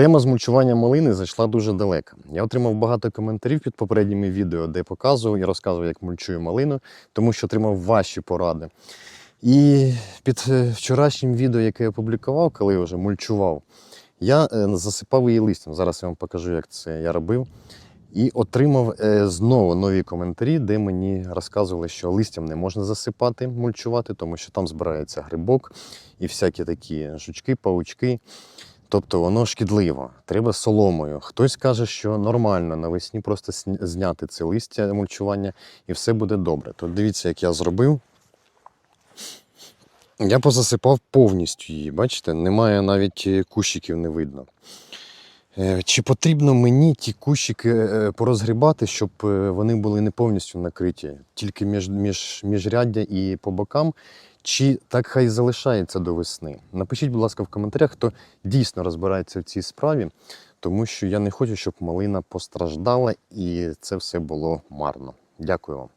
Тема змульчування малини зайшла дуже далеко. Я отримав багато коментарів під попередніми відео, де показував і розказував, як мульчую малину, тому що отримав ваші поради. І під е, вчорашнім відео, яке я опублікував, коли я вже мульчував, я е, засипав її листям. Зараз я вам покажу, як це я робив. І отримав е, знову нові коментарі, де мені розказували, що листям не можна засипати, мульчувати, тому що там збирається грибок і всякі такі жучки, паучки. Тобто воно шкідливо, треба соломою. Хтось каже, що нормально навесні просто зняти це листя мульчування і все буде добре. Тут дивіться, як я зробив. Я позасипав повністю її, бачите, немає навіть е, кущиків, не видно. Е, Чи потрібно мені ті кущики е, порозгрібати, щоб вони були не повністю накриті, тільки між, між, міжряддя і по бокам, чи так хай залишається до весни? Напишіть, будь ласка, в коментарях, хто дійсно розбирається в цій справі, тому що я не хочу, щоб малина постраждала і це все було марно. Дякую вам.